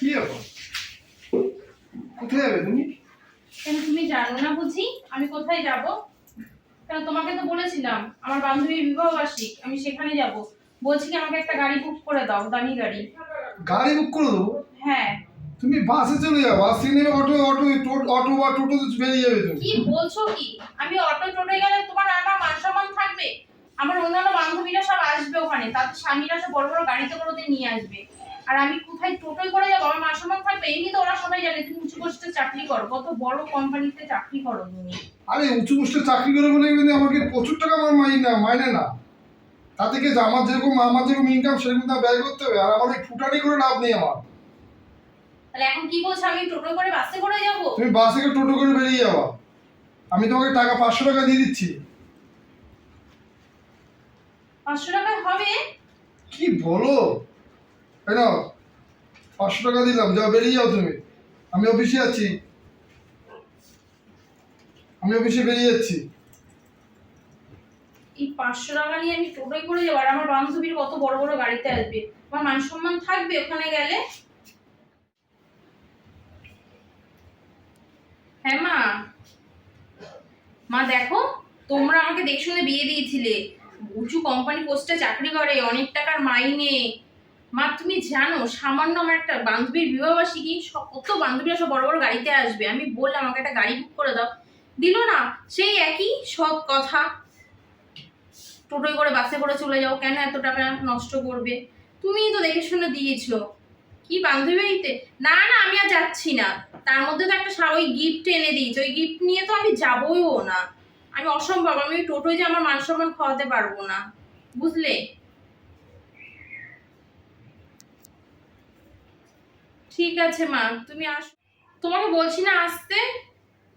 কি ব্যাপার কোথায় যাবে তুমি? কেন তুমি জানো না বুঝি? আমি কোথায় যাব? কেন তোমাকে তো বলেছিলাম আমার বান্ধবীর বিবাহ বার্ষিক আমি সেখানে যাব। বলছি কি আমাকে একটা গাড়ি বুক করে দাও দামি গাড়ি। গাড়ি বুক করে দেবো? হ্যাঁ। তুমি বাসে চলে যাও বাস অটো অটো অটো বা টোটো বেরিয়ে যাবে তুমি। কি বলছো কি? আমি অটো টোটো গেলে তোমার আমার মান সম্মান থাকবে? আমার অন্যান্য বান্ধবীরা সব আসবে ওখানে তাদের স্বামীরা সব বড় বড় গাড়িতে করে নিয়ে আসবে। আর আমি কোথায় টোটোয় করে যাব? আমার মান সম্মান থাকবে এমনি তো ওরা সবাই জানে তুমি উঁচু পোস্টে চাকরি করো। কত বড় কোম্পানিতে চাকরি করো তুমি। আরে উঁচু পোস্টে চাকরি করে বলে কিন্তু আমাকে প্রচুর টাকা আমার মাইনে না মাইনে না। তা থেকে আমার যেরকম আমার যেরকম ইনকাম সেরকম দাম ব্যয় করতে হবে। আর আমার এই ফুটানি করে লাভ নেই আমার। তাহলে এখন কি বলছো আমি টোটো করে বাসে করে যাব? তুমি বাসে থেকে টোটো করে বেরিয়ে যাওয়া আমি তোমাকে টাকা পাঁচশো টাকা দিয়ে দিচ্ছি। পাঁচশো টাকায় হবে? কি বলো? তাই না পাঁচশো টাকা দিলাম বেরিয়ে যাও তুমি। আমি অফিসে আছি। আমি অফিসে বেরিয়ে যাচ্ছি। এই পাঁচশো টাকা নিয়ে আমি টোটোয় করে যাব, আর আমার বান্ধবীর কত বড় বড় গাড়িতে আসবে। আমার মান সম্মান থাকবে ওখানে গেলে? হ্যাঁ মা। মা, দেখো, তোমরা আমাকে দেখে শুনে বিয়ে দিয়েছিলে। উঁচু কোম্পানি পোস্টে চাকরি করে, অনেক টাকার মাইনে। মা, তুমি জানো, সামান্য আমার একটা বান্ধবীর বিবাহবার্ষিকী কত বান্ধবীরা সব বড় বড় গাড়িতে আসবে। আমি বললাম, আমাকে একটা গাড়ি বুক করে দাও। দিল না, সেই একই সব কথা। টোটোয় করে বাসে করে চলে যাও, কেন এত টাকা নষ্ট করবে? তুমিই তো দেখে শুনে দিয়েছ। কি বান্ধবী বাড়িতে? না না, আমি আর যাচ্ছি না। তার মধ্যে তো একটা ওই গিফট এনে দিয়েছে। ওই গিফট নিয়ে তো আমি যাবইও না। আমি অসম্ভব, আমি ওই টোটোয় যে আমার মান সম্মান খাওয়াতে পারব না। বুঝলে? ঠিক আছে, মা। তুমি আস, তোমাকে বলছি না আসতে?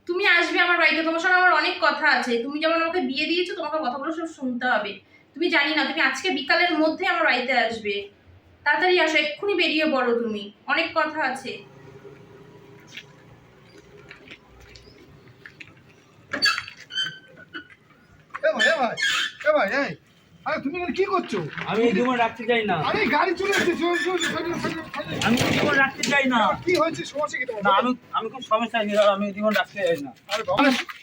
তুমি আসবে আমার বাড়িতে। তোমার সঙ্গে আমার অনেক কথা আছে। তুমি যেমন আমাকে বিয়ে দিয়েছ, তোমাকে কথাগুলো সব শুনতে হবে। তুমি জানি না, তুমি আজকে বিকালের মধ্যে আমার বাড়িতে আসবে। তাড়াতাড়ি আসো, এক্ষুনি বেরিয়ে পড়ো তুমি। অনেক কথা আছে। ভাই ভাই ভাই আরে তুমি এখানে কি করছ? আমি এই জীবন রাখতে চাই না। আরে গাড়ি চলে এসেছে। আমি এই জীবন রাখতে চাই না। কি হয়েছে সমস্যা কি না তোমার আমি আমি খুব সমস্যা যাব আমি এই জীবন রাখতে চাই না। আরে বাবা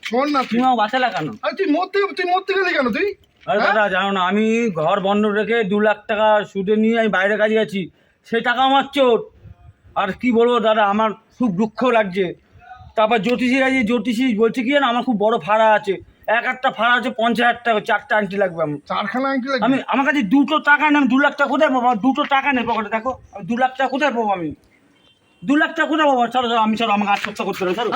শোন না তুমি আমার বাঁচা লাগানো আরে তুই মরতে তুই মরতে গেলি কেন তুই? আরে হ্যাঁ? দাদা জানো না আমি ঘর বন্ধ রেখে দু লাখ টাকা সুদে নিয়ে আমি বাইরে কাজে আছি। সেই টাকা আমার চোট আর কি বলব দাদা আমার খুব দুঃখ লাগছে। তারপর জ্যোতিষী আছে জ্যোতিষী বলছে কি জানো আমার খুব বড় ভাড়া আছে। এক একটা ভাড়া আছে পঞ্চাশ হাজার টাকা চারটা আংটি লাগবে আমার চারখানা আংটি লাগবে আমি আমার কাছে দুটো টাকা নেই আমি দু লাখ টাকা কোথায় পাবো দুটো টাকা নেই পকেটে দেখো আমি দু লাখ টাকা কোথায় পাবো আমি দু লাখ টাকা কোথায় পাবো ছাড়ো, আমি চলো আমাকে আত্মহত্যা করতে হবে ছাড়ো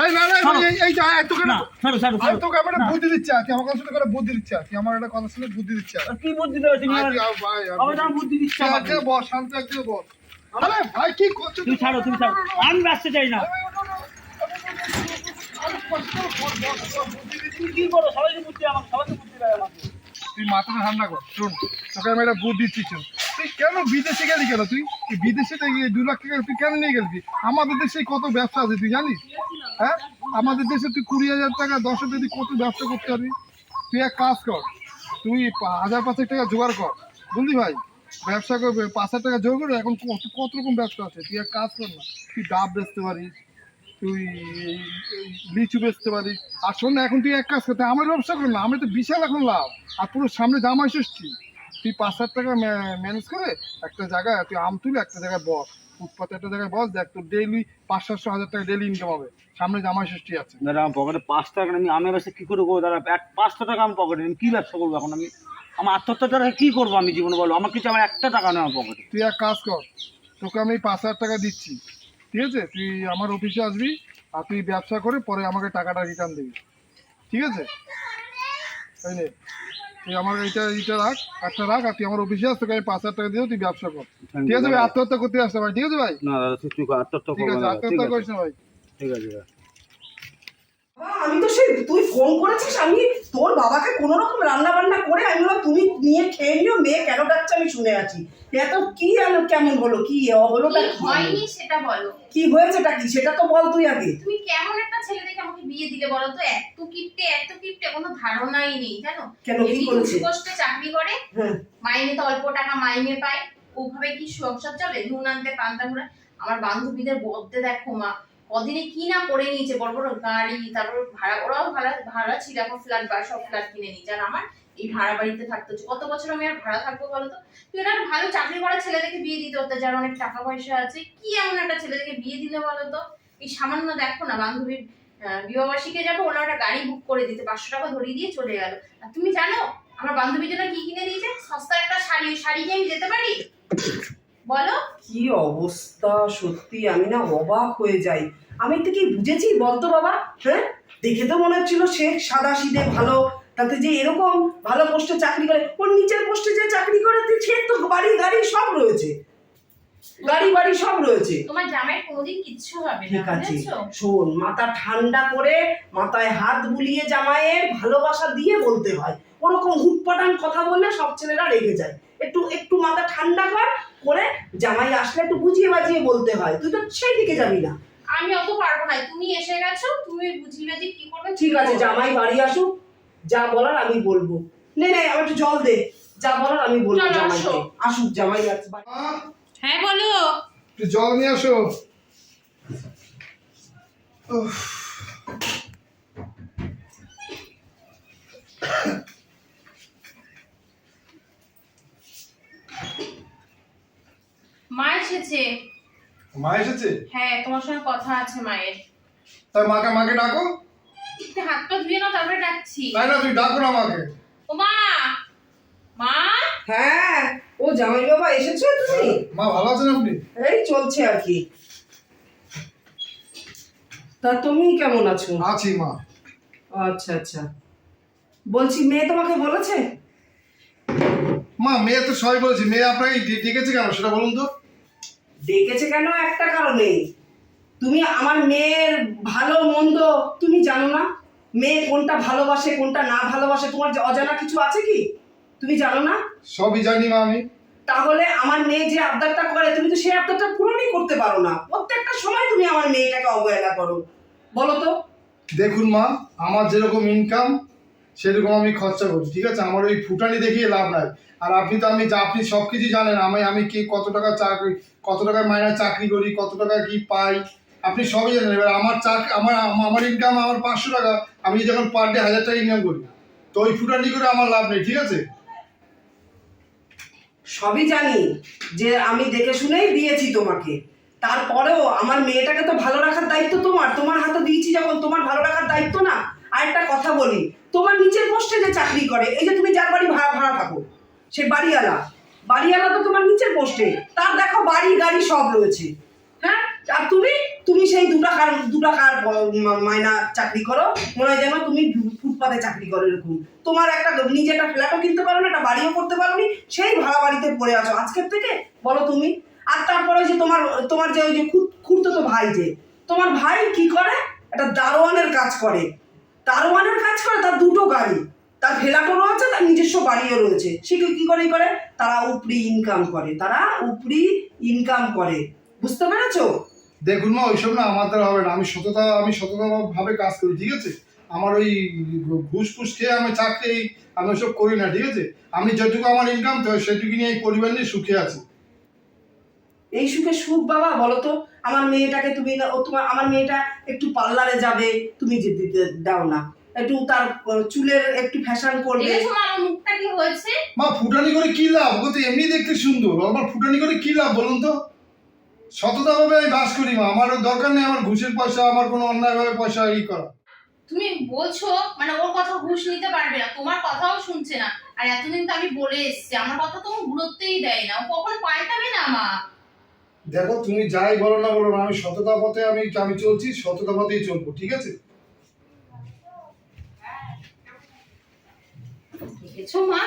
আরে ছাড়ো তোকে আমি বুদ্ধি দিচ্ছি আর আমার কাছে তোকে বুদ্ধি দিচ্ছি আর আমার একটা কথা শুনে বুদ্ধি দিচ্ছি কি বুদ্ধি দেবে তুমি আমার- বুদ্ধি দিচ্ছে আমাকে। বস শান্ত একদিকে বস আরে ভাই কি করছ তুমি ছাড়ো তুমি ছাড়ো আমি বাঁচতে চাই না তুই কর আমি একটা দিচ্ছি। তুই কেন বিদেশে কেন তুই? বিদেশে দু লাখ তুই কেন নিয়ে আমাদের দেশে কত ব্যবসা আছে তুই জানিস? হ্যাঁ? আমাদের দেশে তুই কুড়ি হাজার টাকা, দশ হাজার কত ব্যবসা করতে পারবি? তুই এক কাজ কর, তুই হাজার পাঁচেক টাকা জোগাড় কর। বুঝলি ভাই? ব্যবসা করবে, পাঁচ হাজার টাকা জোগাড় করে, এখন কত কত রকম ব্যবসা আছে? তুই এক কাজ কর না, তুই ডাব বেচতে পারিস তুই লিচু বেচতে পারিস আর শোন না, এখন তুই এক কাজ করতে আমার ব্যবসা কর না আমি তো বিশাল এখন লাভ। আর পুরো সামনে জামাই ষষ্ঠী তুই পাঁচ হাজার টাকা ম্যানেজ করে একটা জায়গায় তুই আম তুলে একটা জায়গায় বস। ফুটপাতে একটা জায়গায় বস দেখ তোর ডেইলি পাঁচ সাতশো হাজার টাকা ডেইলি ইনকাম হবে। সামনে জামাই ষষ্ঠী আছে? দাদা আমার পকেটে পাঁচ টাকা আমি আমি ব্যবসা কি করে করব? দাদা এক পাঁচশো টাকা আমার পকেটে আমি কি ব্যবসা করব এখন? আমি আমার আত্মহত্যা টাকা কি করব আমি জীবনে বলো? আমার কিছু আমার একটা টাকা নেই আমার পকেটে তুই এক কাজ কর তোকে আমি পাঁচ হাজার টাকা দিচ্ছি। ঠিক আছে? তুই আমার অফিসে আসবি আর তুই ব্যবসা করে পরে আমাকে টাকাটা রিটার্ন দিবি। ঠিক আছে? তাই নে। তুই আমার এইটা এইটা রাখ একটা রাখ আর তুই আমার অফিসে আস তোকে আমি পাঁচ হাজার টাকা দিয়ে তুই ব্যবসা কর। ঠিক আছে ভাই? আত্মহত্যা করতে আসতে ভাই ঠিক আছে ভাই? না দাদা তুই আত্মহত্যা ঠিক আছে আত্মহত্যা করিস না ভাই। ঠিক আছে আমি তো সেই তুই ফোন করেছিস? আমি তোর বাবাকে কোনো রকম রান্না বান্না করে আমি বললাম তুমি নিয়ে খেয়ে নিও মেয়ে কেন ডাকছে? আমি শুনে আছি। এত কি জানো কেমন হলো কি হলোটা কি হয়নি সেটা বলো। কি হয়েছেটা কি? সেটা তো বল তুই আগে। তুমি কেমন একটা ছেলে দেখে আমাকে বিয়ে দিলে বলো তো? এত কিপটে এত কিপটে কোনো ধারণাই নেই জানো? কেন কি করেছে? উঁচু চাকরি করে হ্যাঁ। মাইনে তো অল্প টাকা মাইনে পায়। ওভাবে কি সংসার চলে? নুন আনতে পান্তা ঘুরে আমার বান্ধবীদের বদলে দেখো মা কদিনে কি না করে নিয়েছে বড় বড় গাড়ি তারপর ভাড়া ওরাও ভাড়া ভাড়া ছিল এখন ফ্ল্যাট বা সব ফ্ল্যাট কিনে নিয়েছে। আর আমার এই ভাড়া বাড়িতে থাকতে হচ্ছে। কত বছর আমি আর ভাড়া থাকব বলো তো? তুই একটা ভালো চাকরি করা ছেলেদেরকে বিয়ে দিতে হতো যার অনেক টাকা পয়সা আছে। কি এমন একটা ছেলেদেরকে বিয়ে দিলে বলো তো? এই সামান্য দেখো না বান্ধবীর আহ, বিবাহবার্ষিকে যাব ওরা একটা গাড়ি বুক করে দিতে পাঁচশো টাকা ধরিয়ে দিয়ে চলে গেল। আর তুমি জানো আমার বান্ধবীর জন্য কি কিনে দিয়েছে? সস্তা একটা শাড়ি শাড়ি নিয়ে আমি যেতে পারি? বলো। কি অবস্থা? সত্যি আমি না অবাক হয়ে যাই। আমি তো কি বুঝেছি? বলতো বাবা। হ্যাঁ? দেখে তো মনে হচ্ছিল সে সাদা সিধে ভালো তাতে যে এরকম ভালো পোস্টে চাকরি করে। ওর নিচের পোস্টে যে চাকরি করে সে তো বাড়ি গাড়ি সব রয়েছে। গাড়ি বাড়ি সব রয়েছে। তোমার জামাইয়ের কোনোদিন কিচ্ছু হবে না ঠিক আছে। বুঝেছ? শোন মাথা ঠান্ডা করে মাথায় হাত বুলিয়ে জামাইয়ের ভালোবাসা দিয়ে বলতে হয়। ওরকম হুটপাটান কথা বললে সব ছেলেরা রেগে যায়। একটু একটু মাথা ঠান্ডা কর করে জামাই আসলে একটু বুঝিয়ে বাজিয়ে বলতে হয়। তুই তো সেই দিকে যাবি না। আমি অত পারব না। তুমি এসে গেছো তুমি বুঝিয়ে যে কি করবে ঠিক আছে জামাই বাড়ি আসুক যা বলার আমি বলব। নে নে আমার একটু জল দে। যা বলার আমি বলব জামাইকে। আসো। আসুক জামাই আসবে হ্যাঁ বলো। একটু জল নিয়ে আসো। উফ, মা এসেছে। মা এসেছে? হ্যাঁ তোমার সঙ্গে কথা আছে মায়ের। তাই মাকে মাকে ডাকো। হাত পা ধুয়ে নাও তারপরে ডাকছি। তাই না তুই ডাকো না মাকে ও মা! মা! হ্যাঁ ও জামাই বাবা এসেছ তুমি? মা ভালো আছেন আপনি? এই চলছে আর কি। তা তুমি কেমন আছো? আছি মা। আচ্ছা আচ্ছা। বলছি মেয়ে তোমাকে বলেছে? মা মেয়ে তো সবাই বলেছে। মেয়ে আপনাকে ডেকেছে কেন? সেটা বলুন তো। ডেকেছে কেন একটা কারণে? তুমি আমার মেয়ের ভালো মন্দ তুমি জানো না? মেয়ে কোনটা ভালোবাসে কোনটা না ভালোবাসে তোমার অজানা কিছু আছে কি? তুমি জানো না? সবই জানি মা আমি। তাহলে আমার মেয়ে যে আবদারটা করে তুমি তো সেই আবদারটা পূরণই করতে পারো না। প্রত্যেকটা সময় তুমি আমার মেয়েটাকে অবহেলা করো। বলো তো। দেখুন মা আমার যেরকম ইনকাম সেরকম আমি খরচা করি ঠিক আছে? আমার ওই ফুটানি দেখিয়ে লাভ নাই। আর আপনি তো আমি আপনি সব কিছু জানেন, আমি আমি কি কত টাকা চাকরি, কত টাকা মাইনে চাকরি করি, কত টাকা কি পাই, আপনি সবই জানেন। এবার আমার চাকরি আমার আমার ইনকাম আমার পাঁচশো টাকা, আমি যখন পার ডে হাজার টাকা ইনকাম করি তো ওই ফুটানি করে আমার লাভ নেই, ঠিক আছে? সবই জানি যে আমি দেখে শুনেই দিয়েছি তোমাকে। তারপরেও আমার মেয়েটাকে তো ভালো রাখার দায়িত্ব তোমার তোমার হাতে দিয়েছি যখন, তোমার ভালো রাখার দায়িত্ব না। আর একটা কথা বলি, তোমার নিচের পোস্টে যে চাকরি করে, এই যে তুমি যার বাড়ি ভাড়া ভাড়া থাকো সে বাড়িওয়ালা। বাড়িওয়ালা তো তোমার নিচের পোস্টে। তার দেখো বাড়ি, গাড়ি সব রয়েছে। হ্যাঁ? আর তুমি তুমি সেই দু টাকার দু টাকার মায়না চাকরি করো। মনে হয় যেন তুমি ফুটপাতে চাকরি করো এরকম। তোমার একটা নিজে একটা ফ্ল্যাটও কিনতে পারো না, একটা বাড়িও করতে পারো নি। সেই ভাড়া বাড়িতে পড়ে আছো আজকের থেকে, বলো তুমি। আর তারপরে যে তোমার তোমার যে ওই যে খুঁড়তো তো ভাই যে, তোমার ভাই কি করে? একটা দারোয়ানের কাজ করে। দারোয়ানের কাজ করে, তার দুটো গাড়ি। তার ফ্ল্যাটও আছে তার নিজস্ব বাড়িও রয়েছে। সে কি করে করে? তারা উপরি ইনকাম করে তারা উপরি ইনকাম করে। বুঝতে পেরেছ? দেখুন মা ওইসব না আমার দ্বারা হবে না। আমি সততা আমি সততা ভাবে কাজ করি ঠিক আছে? আমার ওই ঘুষ ফুস খেয়ে আমি চাকরি আমি ওসব করি না ঠিক আছে? আমি যেটুকু আমার ইনকাম তো সেটুকু নিয়ে পরিবার নিয়ে সুখে আছি। এই সুখে সুখ বাবা বলো তো আমার মেয়েটাকে তুমি তোমার আমার মেয়েটা একটু পার্লারে যাবে তুমি যে দিতে দাও না। একটু তার চুলের একটু ফ্যাশন করবে। দেখেছ মা আমার মুখটা কি হয়েছে? মা ফুটানি করে কি লাভ? ও তো এমনি দেখতে সুন্দর। আমার ফুটানি করে কি লাভ বলুন তো? সততাভাবে আমি বাস করি মা। আমার দরকার নেই আমার ঘুষের পয়সা আমার কোনো অন্যায়ভাবে পয়সা ই করা। তুমি বলছো মানে ওর কথা ঘুষ নিতে পারবে না তোমার কথাও শুনছে না। আর এতদিন তো আমি বলে এসেছি আমার কথা তো গুরুত্বই দেয় না। ও কখন পাল্টাবে না মা? দেখো তুমি যাই বলো না বলো না আমি সততা পথে আমি আমি চলছি সততা পথেই চলবো ঠিক আছে? দেখেছ মা?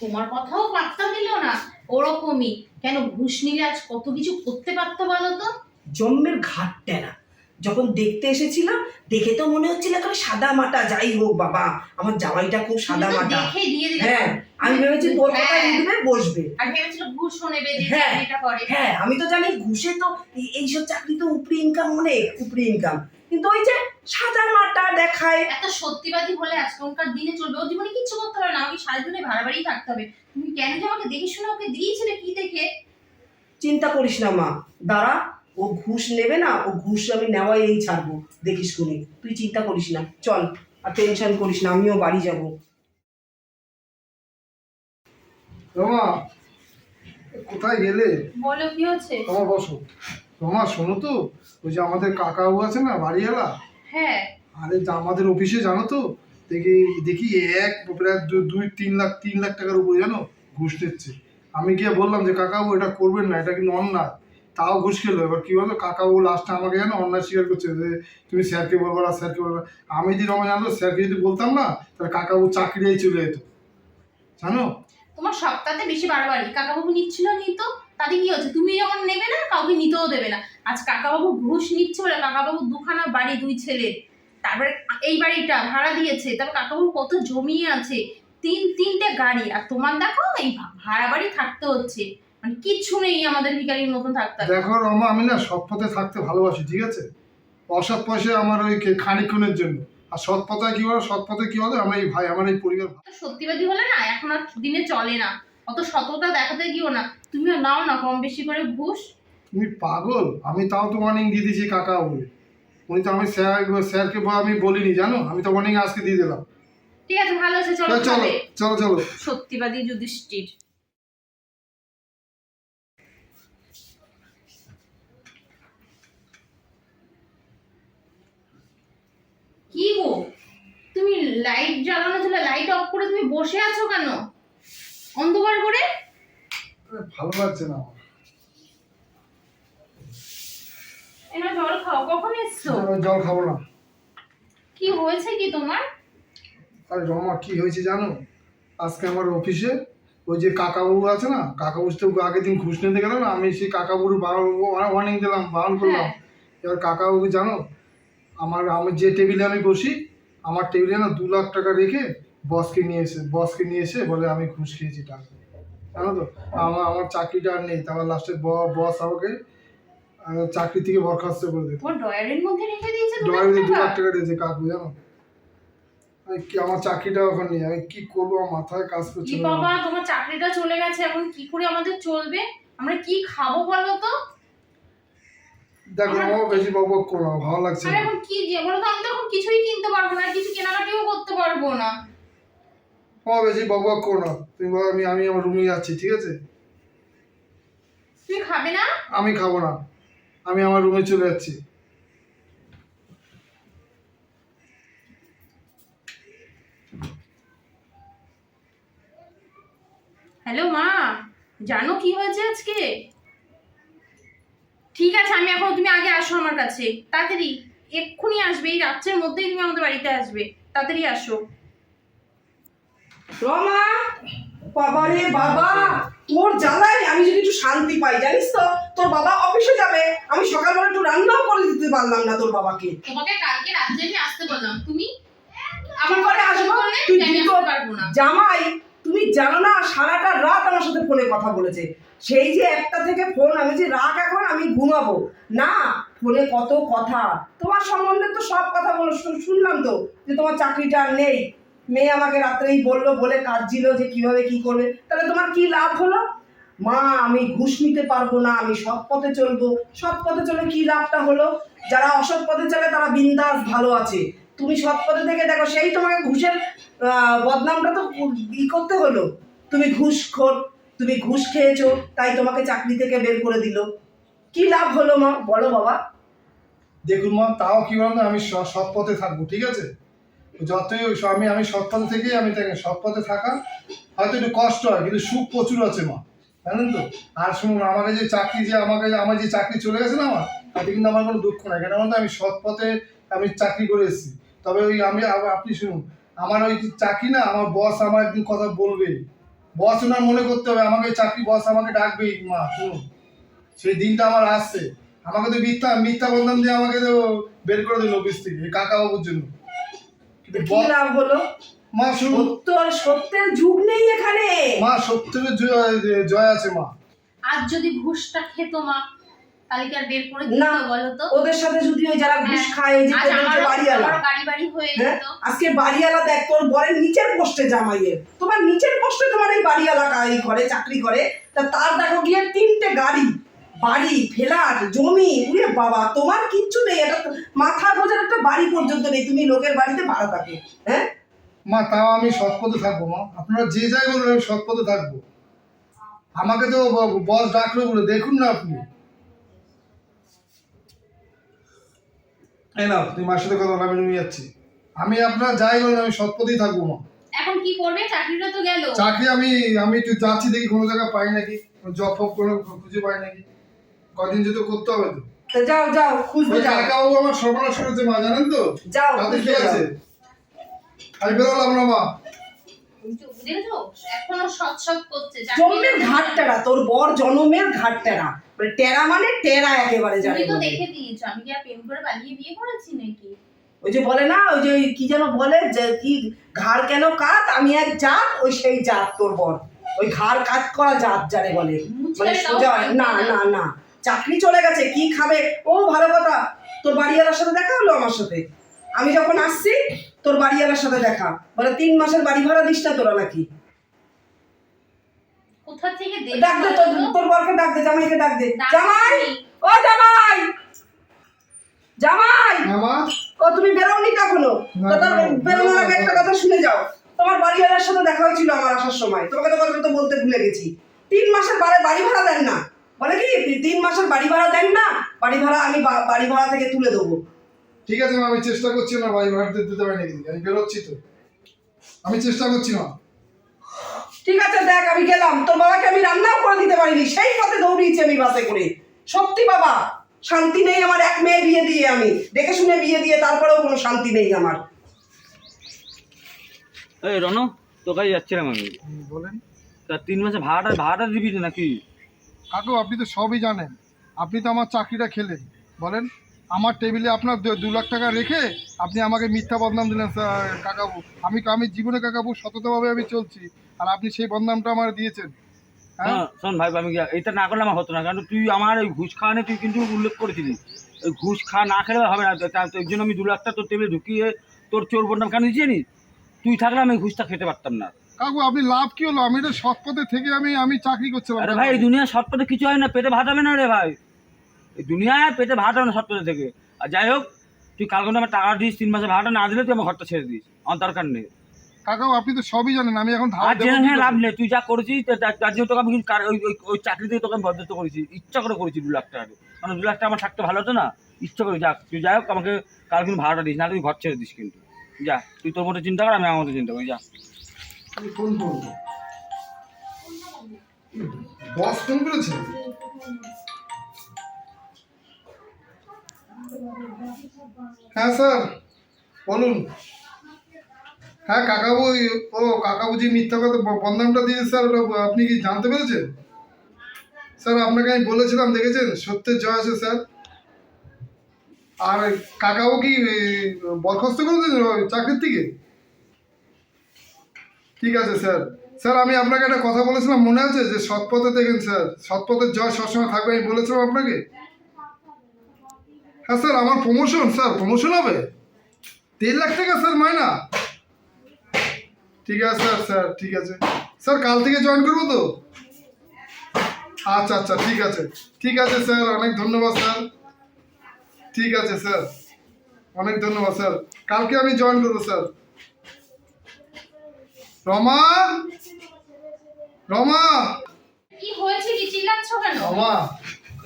তোমার কথাও পাত্তা দিল না। ওরকমই। কেন ঘুষ নিলে আজ কত কিছু করতে পারতো বলো তো? জন্মের ঘাট টেরা যখন দেখতে এসেছিলাম দেখে তো মনে হচ্ছিল এখানে সাদা মাটা যাই হোক বাবা আমার জামাইটা খুব সাদা মাটা। দেখে দিয়ে দিলে। হ্যাঁ আমি ভেবেছি তোর কথা হ্যাঁ। বসবে। আর ভেবেছিল ঘুষও নেবে যে হ্যাঁ। চাকরিটা করে। হ্যাঁ আমি তো জানি ঘুষে তো এই- এইসব চাকরি তো উপরি ইনকাম অনেক উপরি ইনকাম কিন্তু ওই যে সাদা মাটা দেখায়। এত সত্যিবাদী হলে আজকালকার দিনে চলবে। ও জীবনে কিচ্ছু করতে পারে না। আমাকে সারাদিনে ভাড়া বাড়ি থাকতে হবে। তুমি কেন যে আমাকে দেখে শুনে ওকে দিয়েছিলে কি দেখে? চিন্তা করিস না মা। দাঁড়া ও ঘুষ নেবে না ও ঘুষ আমি নেওয়াই এই ছাড়বো। দেখিস কোনি তুই চিন্তা করিস না। চল আর টেনশন করিস না আমিও বাড়ি যাব। রমা কোথায় গেলে? বলো কি হচ্ছে? তোমার বসো। রমা শোনো তো ওই যে আমাদের কাকাবু আছে না বাড়ি বাড়িওয়ালা? হ্যাঁ। আরে আমাদের অফিসে জানো তো? দেখি দেখি এক প্রায় দুই তিন লাখ তিন লাখ টাকার উপরে জানো? ঘুষ নিচ্ছে। আমি গিয়ে বললাম যে কাকাবু এটা করবেন না এটা কিন্তু অন্যায়। তাও ঘুষ খেলো। এবার কি বলতো কাকাবু লাস্টে আমাকে জানো অন্যায় স্বীকার করছে যে তুমি স্যারকে বলব না স্যারকে বলব আমি যদি রমা জানতো স্যারকে যদি বলতাম না তাহলে কাকাবু চাকরিয়াই চলে যেত। জানো? তোমার সপ্তাহে বেশি বাড়াবাড়ি। কাকাবাবু নিচ্ছিল নিত তাতে কি হচ্ছে? তুমি যখন নেবে না কাউকে নিতেও দেবে না। আজ কাকাবাবু ঘুষ নিচ্ছে বলে কাকাবাবু দুখানা বাড়ি দুই ছেলে তারপরে এই বাড়িটা ভাড়া দিয়েছে। তারপর কাকাবাবু কত জমি আছে। তিন তিনটে গাড়ি। আর তোমার দেখো এই ভাড়া বাড়ি থাকতে হচ্ছে। মানে কিচ্ছু নেই আমাদের ভিকারির মতন থাকতে দেখো রমা আমি না সৎ পথে থাকতে ভালোবাসি ঠিক আছে? অসৎ পয়সা আমার ওই খানিকক্ষণের জন্য। আর সৎ পথে কি বলো? সৎ পথে কি বলো? আমার এই ভাই আমার এই পরিবার সত্যিবাদী হলে না এখন আর দিনে চলে না। অত সততা দেখাতে গিয়েও না। তুমিও নাও না কম বেশি করে ঘুষ। তুমি পাগল? আমি তাও তো ওয়ার্নিং দিয়ে দিয়েছি কাকা বলে উনি তো আমি স্যার স্যারকে আমি বলিনি জানো? আমি তো ওয়ার্নিং আজকে দিয়ে দিলাম। ঠিক আছে ভালো আছে চলো চলো চলো চলো সত্যিবাদী যুধিষ্ঠির। কি গো? তুমি লাইট জ্বালানো ছিল লাইট অফ করে তুমি বসে আছো কেন? অন্ধকার করে? ভালো লাগছে না আমার। জল খাও কখন এসছো? জল খাব না। কি হয়েছে কি তোমার? আরে রমা কি হয়েছে জানো? আজকে আমার অফিসে ওই যে কাকাবাবু আছে না কাকাবু তো আগের দিন ঘুষ নিতে গেল না আমি সেই কাকাবুর ওয়ার্নিং দিলাম বারণ করলাম। হ্যাঁ। এবার কাকাবাবু জানো আমার আমি যে টেবিলে আমি বসি আমার টেবিলে না দু লাখ টাকা রেখে বসকে নিয়ে এসে বসকে নিয়ে এসে বলে আমি ঘুষ খেয়েছি টাকা। জানো তো? আমার আমার চাকরিটা আর নেই। তারপর লাস্টে বস আমাকে চাকরি থেকে বরখাস্ত করে দিত তোমার ডয়ারের মধ্যে রেখে দিয়েছে ড্রয়িংয়ে দু? লাখ টাকা দিয়েছে কাকু জানো? আমি কি আমার চাকরিটা ওখানে নেই। আমি কি করব? আমার মাথায় কাজ করছে না। বাবা তোমার চাকরিটা চলে গেছে। এখন কি করে আমাদের চলবে? আমরা কি খাব বলো তো? দেখো আমার বেশি বক বক করো ভালো লাগছে এখন কি যে বলো তো আমি তো এখন কিছুই কিনতে পারব না কিছু কেনাকাটিও করতে পারব না। বেশি বক বক করো না। তুমি বলো আমি আমি আমার রুমে যাচ্ছি ঠিক আছে? তুমি খাবে না? আমি খাব না। আমি আমার রুমে চলে যাচ্ছি। হ্যালো মা জানো কি হয়েছে আজকে? ঠিক আছে আমি এখন তুমি আগে আসো আমার কাছে। তাড়াতাড়ি এক্ষুনি আসবে এই রাত্রের মধ্যেই তুমি আমাদের বাড়িতে আসবে। তাড়াতাড়ি আসো। রমা বাবা রে বাবা তোর জ্বালায় আমি যদি একটু শান্তি পাই জানিস তো? তোর বাবা অফিসে যাবে আমি সকালবেলা একটু রান্নাও করে দিতে পারলাম না তোর বাবাকে। তোমাকে কালকে রাত্রে আমি আসতে বললাম। তুমি কি করে আসব? তুই আসতে পারব না। জামাই তুমি জানো না সারাটা রাত আমার সাথে ফোনে কথা বলেছে। সেই যে একটা থেকে ফোন আমি যে রাগ এখন আমি ঘুমাবো। না ফোনে কত কথা। তোমার সম্বন্ধে তো সব কথা বলো শুনলাম তো যে তোমার চাকরিটা নেই। মেয়ে আমাকে রাত্রেই বলল, বলে কাঁদছিল যে কীভাবে কি করবে। তাহলে তোমার কি লাভ হলো? মা, আমি ঘুষ নিতে পারব না, আমি সৎ পথে চলবো। সৎ পথে চলে কি লাভটা হলো? যারা অসৎ পথে চলে, তারা বিন্দাস ভালো আছে। তুমি সৎ পথে থেকে দেখো, সেই তোমাকে ঘুষের বদনামটা তো ই করতে হলো। তুমি ঘুষখোর তুমি ঘুষ খেয়েছো, তাই তোমাকে চাকরি থেকে বের করে দিল। কি লাভ হলো মা? বলো বাবা। দেখুন মা, তাও কি বলতো, আমি সৎ পথে থাকব, ঠিক আছে? যতই আমি আমি সৎ পথে থেকেই আমি থাকি সৎ পথে থাকা। হয়তো একটু কষ্ট হয়, কিন্তু সুখ প্রচুর আছে মা। জানেন তো? আর শুনুন, আমাকে যে চাকরি যে আমাকে যে- আমার যে চাকরি চলে গেছে না আমার, তাতে কিন্তু আমার কোনো দুঃখ নাই। কেন বলতো, আমি সৎ পথে আমি চাকরি করে এসেছি। তবে ওই আমি আপনি শুনুন, আমার ওই যে চাকরি না, আমার বস আমার একদিন কথা বলবে। বস ওনার মনে করতে হবে, আমাকে চাকরি বস আমাকে ডাকবেই মা, শুনুন। সেই দিনটা আমার আসছে। আমাকে তো মিথ্যা মিথ্যা বন্ধন দিয়ে আমাকে তো বের করে দিল অফিস থেকে কাকা বাবুর জন্য। কি লাভ হলো? মা সত্য আর সত্যের যুগ নেই এখানে। মা সত্যের জয় আছে মা। আজ যদি ঘুষটা খেতো মা তাহলে কি আর বের করে দিত না। বলো তো? ওদের সাথে যদি ওই যারা ঘুষ হ্যাঁ। খায় এই যে বাড়িওয়ালা। গাড়ি বাড়ি হয়ে হ্যাঁ? যেত। আজকে বাড়িওয়ালা দেখ তোর বরের নিচের পোস্টে জামাইয়ের। তোমার নিচের পোস্টে তোমার এই বাড়িওয়ালা কা- এই ঘরে চাকরি করে। তা তার দেখো গিয়ে তিনটে গাড়ি। বাড়ি ফ্ল্যাট জমি উরে বাবা তোমার কিচ্ছু নেই এটা মাথা বোঝার একটা বাড়ি পর্যন্ত নেই তুমি লোকের বাড়িতে ভাড়া থাকে হ্যাঁ? মা তাও আমি সৎ পথে থাকব মা। আপনারা যে যাই বলবেন আমি সৎ পথে থাকব। আমাকে তো বস ডাকলো বলে দেখুন না আপনি। এই না তুমি মার সাথে কথা বলো, আমি রুমে যাচ্ছি। আমি আপনার যাই বলেন আমি সৎ পথেই থাকব মা। এখন কি করবে? চাকরিটা তো গেল। চাকরি আমি আমি একটু যাচ্ছি দেখি কোনো জায়গায় পাই নাকি? জব ফব কোনো খুঁজে পাই নাকি? কদিন যেহেতু করতে হবে তো। তা যাও যাও খুঁজতে ওই যাও। কাকাবাবু আমার সর্বনাশ করেছে মা জানেন তো? যাও তাতে কি। আছে? আমি বেরোলাম না মা। এখনও সৎ সৎ করছে জন্মের ঘাট টেরা তোর বর জন্মের ঘাট টেরা মানে টেরা মানে টেরা একেবারে জানে তো দেখে দিয়েছ আমি কি আর প্রেম করে পালিয়ে বিয়ে করেছি নাকি? ওই যে বলে না ওই যে ওই কি যেন বলে যে কি ঘাড় কেন কাত আমি এক জাত ওই সেই জাত তোর বর। ওই ঘাড় কাত করা জাত জানে বলে। মানে সোজা না না না। চাকরি চলে গেছে কি খাবে? ও ভালো কথা। তোর বাড়িওয়ালার সাথে দেখা হলো আমার সাথে? আমি যখন আসছি তোর বাড়িওয়ালার সাথে দেখা। বলে তিন মাসের বাড়ি ভাড়া দিস না তোরা নাকি? কোথা থেকে ডাক দে তোর তোর বরকে ডাক দে জামাইকে ডাক দে। জামাই! ও জামাই! জামাই! ও তুমি বেরোনি কখনো? না, তো তার বেরোনোর আগে একটা কথা শুনে যাও। তোমার বাড়িওয়ালার সাথে দেখা হয়েছিল আমার আসার সময়। তোমাকে তো কথা তো বলতে ভুলে গেছি। তিন মাসের বারে বাড়ি ভাড়া দেন না। বলে কি তিন মাসের বাড়ি ভাড়া দেন না বাড়ি ভাড়া আমি বাড়ি ভাড়া থেকে তুলে দেবো। ঠিক আছে মা আমি চেষ্টা করছি না বাড়ি ভাড়া দিতে পারি নাকি আমি বেরোচ্ছি তো। আমি চেষ্টা করছি মা ঠিক আছে দেখ আমি গেলাম। তোর বাবাকে আমি রান্নাও করে দিতে পারিনি সেই পথে দৌড়িয়েছি আমি বাসে করে। সত্যি বাবা শান্তি নেই আমার এক মেয়ে বিয়ে দিয়ে আমি। দেখে শুনে বিয়ে দিয়ে তারপরেও কোনো শান্তি নেই আমার। এই রণ তোর কাছে যাচ্ছিলাম আমি বলেন। তা তিন মাসে ভাড়াটা ভাড়াটা দিবি নাকি? কাকু আপনি তো সবই জানেন। আপনি তো আমার চাকরিটা খেলেন। বলেন আমার টেবিলে আপনার দু- লাখ টাকা রেখে আপনি আমাকে মিথ্যা বদনাম দিলেন কাকাবু। আমি আমি জীবনে কাকাবু সততভাবে আমি চলছি আর আপনি সেই বদনামটা আমার দিয়েছেন। হ্যাঁ? শোন, ভাই আমি এটা না করলে আমার হতো না কারণ তুই আমার ওই ঘুষ খাওয়া নিয়ে তুই কিন্তু উল্লেখ করেছিলি। ওই ঘুষ খাওয়া না খেলে হবে না তা- তো ওই জন্য আমি দু লাখ টাকা তোর টেবিলে ঢুকিয়ে তোর চোর বদনাম কেন জানিস? তুই থাকলে আমি ঘুষটা খেতে পারতাম না। কাকু আপনি লাভ কি হলো? আমি তো সৎ পথে থেকে আমি আমি চাকরি করছিলাম। আরে ভাই এই দুনিয়া সৎ পথে কিছু হয় না পেটে ভাত হবে না রে ভাই। এই দুনিয়ায় পেটে ভাত হবে না সৎ পথে থেকে। আর যাই হোক তুই কাল কিন্তু আমার টাকা দিস তিন মাসে ভাড়াটা না দিলে তুই আমার ঘরটা ছেড়ে দিস। আমার দরকার নেই। কাকাও আপনি তো সবই জানেন আমি এখন ধার আর জেনে হ্যাঁ লাভ নেই। তুই যা করেছিস তার জন্য তোকে আমি কিন্তু ওই ওই- চাকরি থেকে তোকে আমি বরদাস্ত করেছি। ইচ্ছা করে করেছি দু লাখ টাকা। মানে দু লাখ টাকা আমার থাকতে ভালো হতো না। ইচ্ছা করে যাক তুই যাই হোক আমাকে কাল কিন্তু ভাড়াটা দিস না তুই ঘর ছেড়ে দিস কিন্তু। যা তুই তোর মতো চিন্তা কর আমি আমার মতো চিন্তা করি যা। বস ফোন করেছে হ্যাঁ স্যার, বলুন। হ্যাঁ কাকাবু, ও কাকাবু যে মিথ্যা কথা বন্ধনটা দিয়েছে, স্যার, ওটা আপনি কি জানতে পেরেছেন? স্যার, আপনাকে আমি বলেছিলাম, দেখেছেন? সত্যের জয় আছে, স্যার। আর কাকাবু কি বরখাস্ত করেছেন, চাকরির থেকে? ঠিক আছে, স্যার। স্যার, আমি আপনাকে একটা কথা বলেছিলাম, মনে আছে? যে সৎপথে দেখেন, স্যার। সৎ পথের জয় সবসময় থাকবে, আমি বলেছিলাম আপনাকে। হ্যাঁ স্যার, আমার প্রমোশন স্যার প্রমোশন হবে? দেড় লাখ টাকা, স্যার মায়না ঠিক আছে, স্যার স্যার, ঠিক আছে। স্যার, কাল থেকে জয়েন করব তো? আচ্ছা আচ্ছা ঠিক আছে। ঠিক আছে, স্যার, অনেক ধন্যবাদ, স্যার। ঠিক আছে, স্যার। অনেক ধন্যবাদ, স্যার। কালকে আমি জয়েন করব, স্যার। রমা? রমা? কি হয়েছে কি? চিল্লাচ্ছ কেন? রমা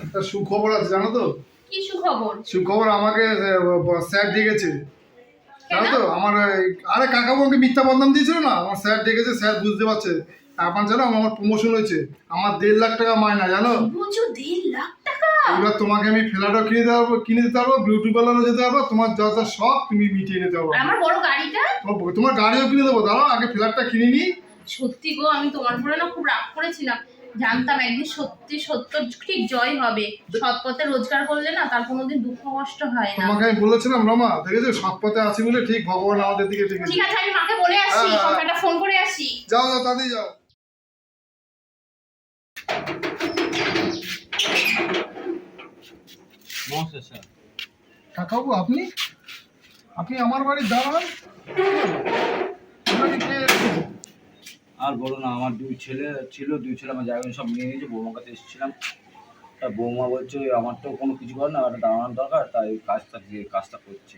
একটা সুখবর আছে জানো তো? কি সুখবর? সুখবর আমাকে স্যার ডেকেছে। জানো তো আমার আরে কাকাবু আমাকে মিথ্যা বদনাম দিয়েছিল না? আমার স্যার ডেকেছে স্যার বুঝতে পারছে। আমার জানো আমার প্রমোশন হয়েছে। আমার দেড় লাখ টাকা মায়না জানো? দেড় লাখ এবার তোমাকে আমি ফ্ল্যাটও কিনে দিতে কিনে দিতে পারব বিউটি পার্লারও যেতে পারব তোমার যা যা শখ তুমি মিটিয়ে নিতে পারব। আমার বড় গাড়িটা? তোমার- গাড়িও কিনে দেবো দাঁড়াও আগে ফ্ল্যাটটা কিনে নিই সত্যি গো আমি তোমার উপরে না খুব রাগ করেছিলাম। জানতাম একদিন সত্যি সত্য ঠিক জয় হবে। সৎ পথে রোজগার করলে না তার কোনোদিন দুঃখ কষ্ট হয় না। তোমাকে আমি বলেছিলাম রমা দেখেছ? সৎ পথে আছি বলে ঠিক ভগবান আমাদের দিকে ঠিক আছে আমি মাকে বলে আসি। একটা ফোন করে আসি যাও যাও তাড়াতাড়ি যাও। নমস্কার স্যার। কাকাবু আপনি? আপনি আমার বাড়ির দাঁড়ান? আর বলো না আমার দুই ছেলে ছিল দুই ছেলে আমার জায়গা সব নিয়ে নিয়েছে বৌমার কাছে এসেছিলাম। তা বৌমা বলছে আমার তো কোনো কিছু করার না একটা দাঁড়ানোর দরকার তাই কাজটা দিয়ে কাজটা করছে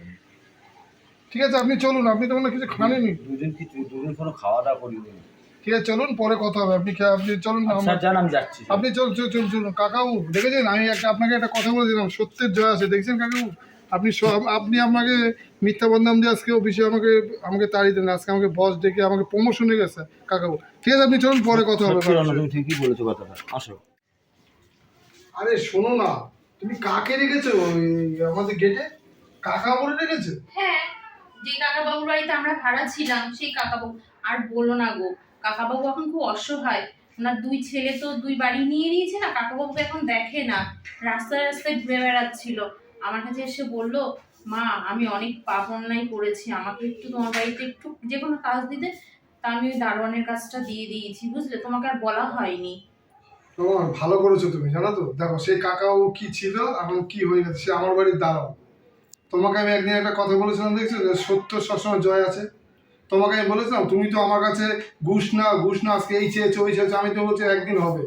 ঠিক আছে আপনি চলুন আপনি তো মনে কিছু খানেনি। দুজন কিছু দুজন কোনো খাওয়া দাওয়া করিনি? ঠিক আছে চলুন পরে কথা হবে। আপনি আপনি চলুন জান আমি যাচ্ছি আপনি চল চল চল চলুন। কাকাবু দেখেছেন? আমি একটা আপনাকে একটা কথা বলেছিলাম সত্যের জয় আছে। দেখছেন কাকাবু আপনি স- আপনি আমাকে মিথ্যা বদনাম দিয়ে আজকে অফিসে আমাকে আমাকে তাড়িয়ে দেন আজকে আমাকে বস ডেকে আমাকে প্রমোশনে গেছে কাকাবু ঠিক আছে আপনি চলুন পরে কথা হবে। তুমি ঠিকই বলেছ কথাটা। আসো। আরে শোনো না। তুমি কাকে রেখেছো ওই আমাদের গেটে কাকা বলে রেখেছো? হ্যাঁ যে কাকাবাবুর বাড়িতে আমরা ভাড়া ছিলাম সেই কাকাবাবু। আর বলো না গো কাকাবাবু এখন খুব অসহায়। ওনার দুই ছেলে তো দুই বাড়ি নিয়ে নিয়েছে না কাকাবাবুকে এখন দেখে না। রাস্তায় রাস্তায় ঘুরে বেড়াচ্ছিল। আমার কাছে এসে বলল, মা, আমি অনেক পাপ অন্যায় করেছি, আমাকে একটু তোমার বাড়িতে একটু যে কোনো কাজ দিতে, তা আমি ওই দারোয়ানের কাজটা দিয়ে দিয়েছি, বুঝলে? তোমাকে আর বলা হয়নি। ভালো করেছ তুমি, জানো তো? দেখো, সেই কাকাও কি ছিল, এখন কি হয়ে গেছে, সে আমার বাড়ির দাঁড়াও তোমাকে আমি একদিন একটা কথা বলেছিলাম, দেখছ? সত্য সবসময় জয় আছে। তোমাকে আমি বলেছিলাম, তুমি তো আমার কাছে ঘুষ না ঘুষ না আজকে এই চেয়েছো, ওই চেয়েছো, আমি তো বলছি একদিন হবে।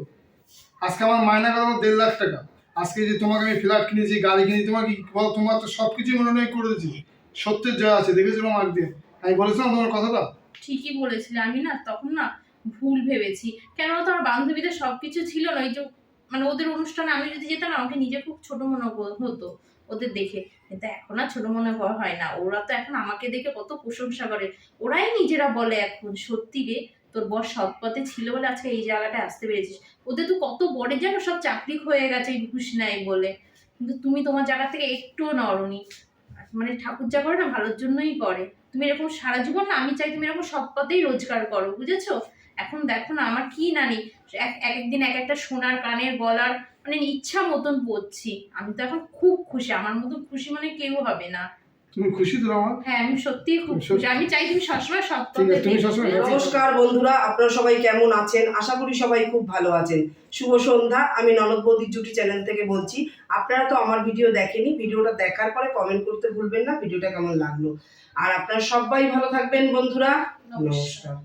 আজকে আমার মায়না কথা দেড় লাখ টাকা। আজকে যে তোমাকে আমি ফ্ল্যাট কিনেছি, গাড়ি কিনেছি তোমাকে বল, তোমার তো সব কিছুই মনে হয় করে দিচ্ছি সত্যের জয় আছে দেখেছিলাম একদিন আমি বলেছিলাম তোমার কথাটা? ঠিকই বলেছিলে, আমি না তখন না ভুল ভেবেছি। কেন তো আমার বান্ধবীদের সব কিছু ছিল না, ওই যে মানে ওদের অনুষ্ঠানে আমি যদি যেতাম, আমাকে নিজে খুব ছোট মনে হতো। ওদের দেখে। কিন্তু এখন আর ছোট মনে হয় না। ওরা তো এখন আমাকে দেখে কত প্রশংসা করে। ওরাই নিজেরা বলে এখন, সত্যি রে, তোর বর সৎ পথে ছিল বলে আজকে এই জায়গাটায় আসতে পেরেছিস। ওদের তো কত বড় যেন সব চাকরি হয়ে গেছে, ঘুষ নাই বলে। কিন্তু তুমি তোমার জায়গা থেকে একটুও নড়নি। মানে ঠাকুর যা করে না, ভালোর জন্যই করে। তুমি এরকম সারা জীবন না, আমি চাই তুমি এরকম সৎ পথেই রোজগার করো, বুঝেছ? এখন দেখো না, আমার কি নানি এক একদিন এক একটা সোনার কানের গলার মানে ইচ্ছা মতন পড়ছি আমি তো এখন খুব খুশি। আমার মতো খুশি মানে কেউ হবে না। তুমি খুশি তো আমার? হ্যাঁ আমি সত্যিই খুব খুশি। আমি চাই তুমি সবসময় তুমি সবসময় নমস্কার বন্ধুরা আপনারা সবাই কেমন আছেন? আশা করি সবাই খুব ভালো আছেন। শুভ সন্ধ্যা। আমি ননদ বৌদির জুটি চ্যানেল থেকে বলছি আপনারা তো আমার ভিডিও দেখেনি। ভিডিওটা দেখার পরে কমেন্ট করতে ভুলবেন না। ভিডিওটা কেমন লাগল? আর আপনারা সবাই ভালো থাকবেন বন্ধুরা। নমস্কার।